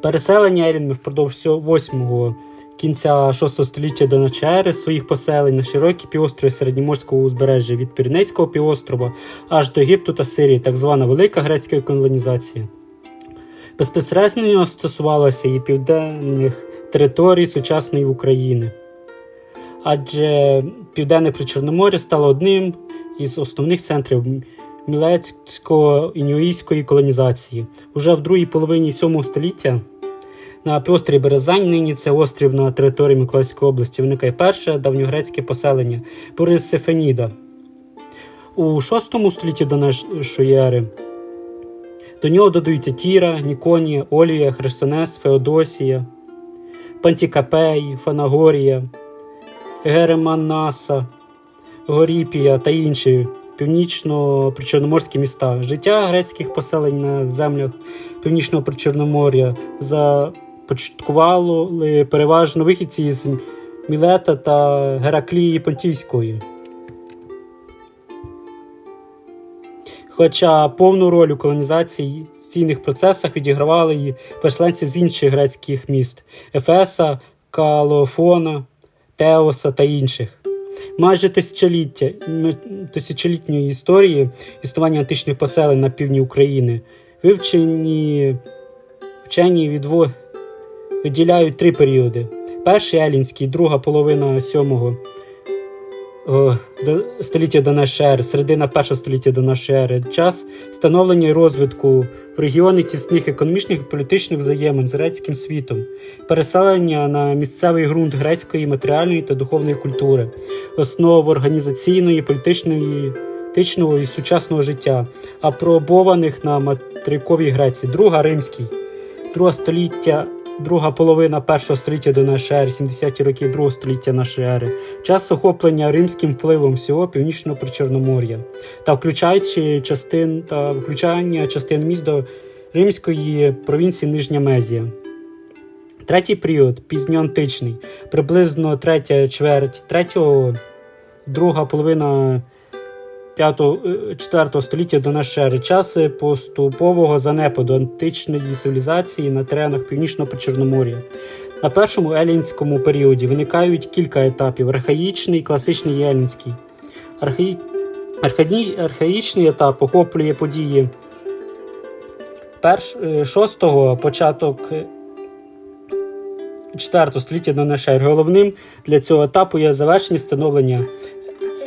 Переселення елінів впродовж всього 8 кінця 6 століття до нашої своїх поселень на широкі півострови середньоморського узбережжя від Піренейського півострова аж до Єгипту та Сирії, так звана Велика грецька колонізація. Безпосередньо стосувалося і південних територій сучасної України. Адже Південне Причорномор'я стало одним із основних центрів мілецько-інюїської колонізації. Уже в другій половині 7 століття на півострові Березань, нині це острів на території Миколаївської області, виникає перше давньогрецьке поселення Борисифеніда. У 6 столітті до нашої ери до нього додаються Тіра, Ніконія, Олія, Херсонес, Феодосія, Пантікапей, Фанагорія, Гереманаса, Горіпія та інші північно-причорноморські міста. Життя грецьких поселень на землях північного причорномор'я започаткували переважно вихідці з Мілета та Гераклії Понтійської. Хоча повну роль у колонізаційних процесах відігравали і переселенці з інших грецьких міст Ефеса, Калофона, Теоса та інших. Майже тисячоліття, тисячолітньої історії існування античних поселень на півдні України вивчені вчені відво... виділяють три періоди: перший елінський, друга половина сьомого століття до нашої ери, середина першого століття до нашої ери, час становлення і розвитку в регіони тісних економічних і політичних взаємин з грецьким світом, переселення на місцевий ґрунт грецької матеріальної та духовної культури, основ організаційної, політичної, політичного і сучасного життя, апробованих на материковій Греції, друга римський, друге століття. Друга половина першого століття до нашої ери, 70-ті роки другого століття нашої ери, час охоплення римським впливом всього північного причорномор'я та включаючи частин та включання частин міст до римської провінції Нижня Мезія. Третій період пізньоантичний, приблизно третя чверть третього, друга половина 5-4 століття до нашої ери, часи поступового занепаду античної цивілізації на теренах північного Причорномор'я. На першому елінському періоді виникають кілька етапів: архаїчний, класичний і елінський. Архаї... Архаї... Архаїчний етап охоплює події перш... е, шостого, початок е, 4 століття до нашої ери. Головним для цього етапу є завершення становлення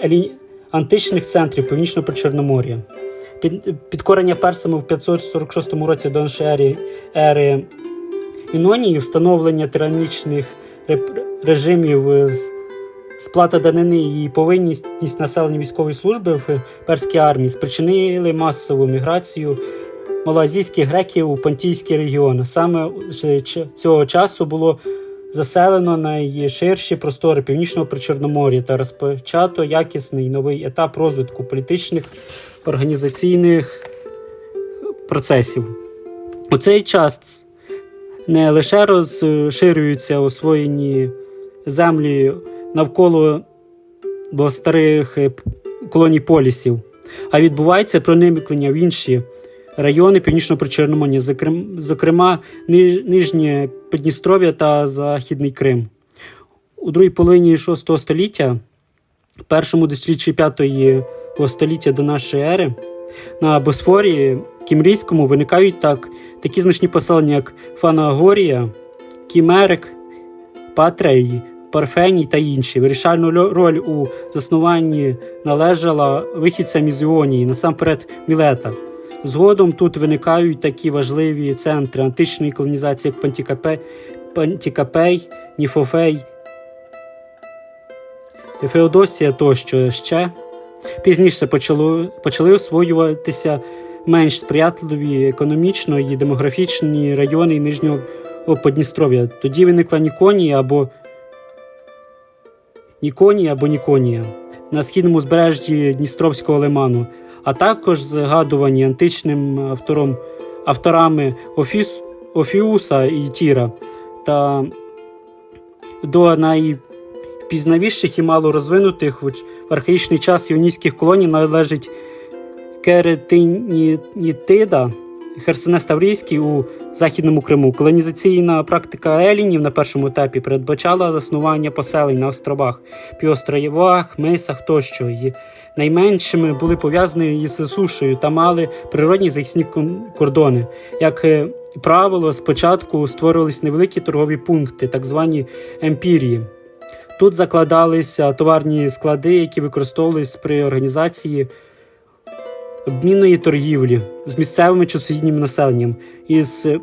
елі... античних центрів Північного Причорномор'я. Під... Підкорення персами в 546 році до ери, ери Інонії, встановлення тиранічних режимів е, сплата данини і повинність населення військової служби в перській армії спричинили масову міграцію малоазійських греків у Понтійський регіон. Саме цього часу було заселено найширші простори північного причорномор'я та розпочато якісний новий етап розвитку політичних організаційних процесів. У цей час не лише розширюються освоєні землі навколо до старих е, колоній полісів, а відбувається проникнення в інші райони північного причорномор'я, зокрема Нижнє Підністров'я та Західний Крим. У другій половині VI століття, першому десятилітті 5 століття до нашої ери, на Босфорі Кімрійському виникають так, такі значні поселення, як Фанагорія, Кімерик, Патрей, Парфеній та інші. Вирішальну роль у заснуванні належала вихідцям із Іонії, насамперед Мілета. Згодом тут виникають такі важливі центри античної колонізації, як Пантікапе, Пантікапей, Ніфофей, Феодосія тощо ще. Пізніше почало, почали освоюватися менш сприятливі економічно і демографічні райони Нижнього Подністров'я. Тоді виникла Ніконія або Ніконія або Ніконія на східному збережжі Дністровського лиману, а також згадувані античним автором, авторами Офіс, Офіуса і Тіра. Та до найпізнавіших і мало розвинутих в архаїчний час іонійських колоній належить Керетинітида, Херсонес Таврійський у Західному Криму. Колонізаційна практика елінів на першому етапі передбачала заснування поселень на островах, півостровах, мисах тощо. І найменшими були пов'язані із сушею та мали природні захисні кордони. Як е, правило, спочатку створювалися невеликі торгові пункти, так звані емпірії. Тут закладалися товарні склади, які використовувалися при організації обмінної торгівлі з місцевими чи сусіднім населенням. Із е,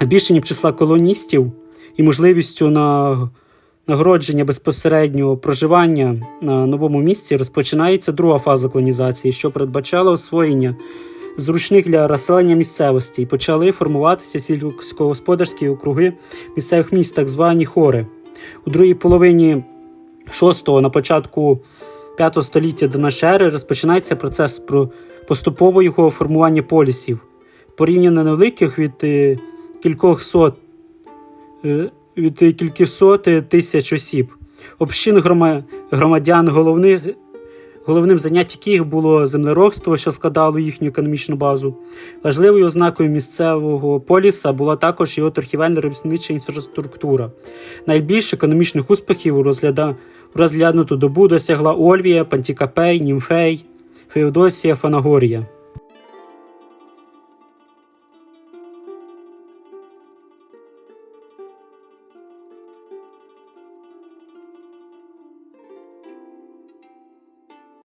збільшенням числа колоністів і можливістю на нагородження безпосереднього проживання на новому місці розпочинається друга фаза колонізації, що передбачала освоєння зручних для розселення місцевостей. Почали формуватися сільськогосподарські округи місцевих міст, так звані хори. У другій половині 6-го, на початку 5 століття до нашої ери розпочинається процес про поступового формування полісів. Порівняно невеликих від е, кількох сот е, від кількісот тисяч осіб. Общин громадян головних, головним заняттям яких було землеробство, що складало їхню економічну базу. Важливою ознакою місцевого поліса була також його торгівельна реміснича інфраструктура. Найбільш економічних успіхів розгляда, у розглянуту добу досягла Ольвія, Пантікапей, Німфей, Феодосія, Фанагорія.